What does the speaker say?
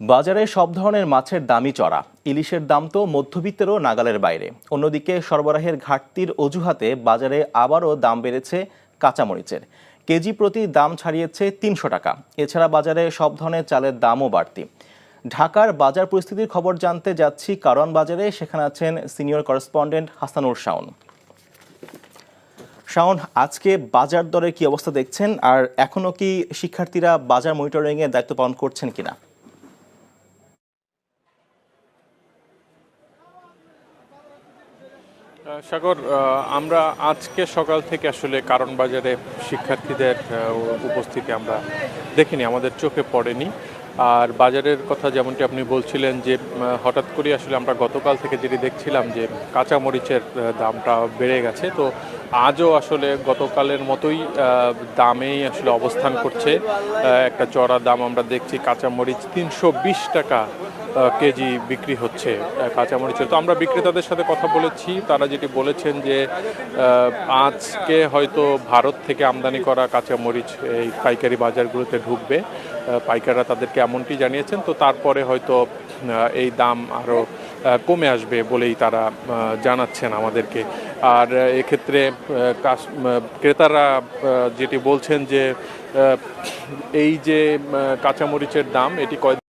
বাজারে সব ধরনের মাছের দামই চড়া। ইলিশের দাম তো মধ্যবিত্তেরও নাগালের বাইরে। অন্যদিকে সরবরাহের ঘাটতির অজুহাতে বাজারে আবারও দাম বেড়েছে কাঁচামরিচের। কেজি প্রতি দাম ছাড়িয়েছে তিনশো টাকা। এছাড়া বাজারে সব ধরনের চালের দামও বাড়তি। ঢাকার বাজার পরিস্থিতির খবর জানতে যাচ্ছি কারণ বাজারে সেখানে আছেন সিনিয়র করেসপন্ডেন্ট হাসানুর শাওন। শাওন, আজকে বাজার দরের কি অবস্থা দেখছেন? আর এখনও কি শিক্ষার্থীরা বাজার মনিটরিং এর দায়িত্ব পালন করছেন কিনা? সাগর আমরা আজকে সকাল থেকে আসলে কারণ বাজারে শিক্ষার্থীদের উপস্থিতি আমরা দেখিনি, আমাদের চোখে পড়েনি। আর বাজারের কথা যেমনটি আপনি বলছিলেন যে হঠাৎ করে আসলে আমরা গতকাল থেকে যেটি দেখছিলাম যে, কাঁচামরিচের দামটা বেড়ে গেছে। তো আজও আসলে গতকালের মতোই দামেই আসলে অবস্থান করছে। একটা চড়া দাম আমরা দেখছি, কাঁচামরিচ তিনশো বিশ টাকা কেজি বিক্রি হচ্ছে কাঁচামরিচের। তো আমরা বিক্রেতাদের সাথে কথা বলেছি, তারা যেটি বলেছেন যে আজকে হয়তো ভারত থেকে আমদানি করা কাঁচামরিচ এই পাইকারি বাজারগুলোতে ঢুকবে। পাইকাররা তাদেরকে এমনটি জানিয়েছেন, তো তারপরে হয়তো এই দাম আরও কমে আসবে বলেই তারা জানাচ্ছেন আমাদেরকে। আর এক্ষেত্রে ক্রেতারা যেটি বলছেন যে এই যে কাঁচামরিচের দাম, এটি কয়েক